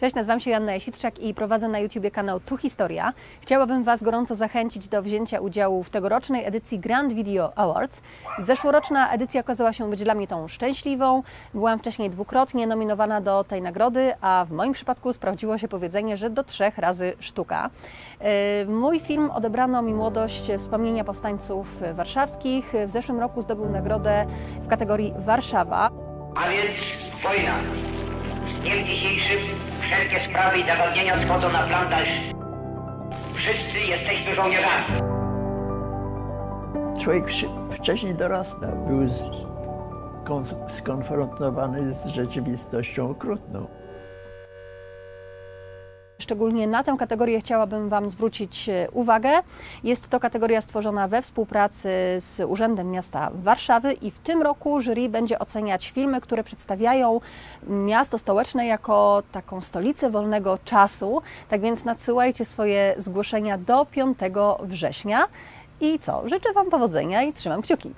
Cześć, nazywam się Joanna Jasitrzak i prowadzę na YouTubie kanał Tu Historia. Chciałabym Was gorąco zachęcić do wzięcia udziału w tegorocznej edycji Grand Video Awards. Zeszłoroczna edycja okazała się być dla mnie tą szczęśliwą. Byłam wcześniej dwukrotnie nominowana do tej nagrody, a w moim przypadku sprawdziło się powiedzenie, że do trzech razy sztuka. Yy, Mój film odebrano mi młodość wspomnienia powstańców warszawskich. W zeszłym roku zdobył nagrodę w kategorii Warszawa. A więc wojna. Dniem dzisiejszym wszelkie sprawy i zagadnienia schodzą na plan dalszy. Wszyscy jesteśmy żołnierzami. Człowiek wcześniej dorastał, był skonfrontowany z rzeczywistością okrutną. Szczególnie na tę kategorię chciałabym Wam zwrócić e, uwagę. Jest to kategoria stworzona we współpracy z Urzędem Miasta Warszawy i w tym roku jury będzie oceniać filmy, które przedstawiają miasto stołeczne jako taką stolicę wolnego czasu. Tak więc nadsyłajcie swoje zgłoszenia do 5 września. I co? Życzę Wam powodzenia i trzymam kciuki.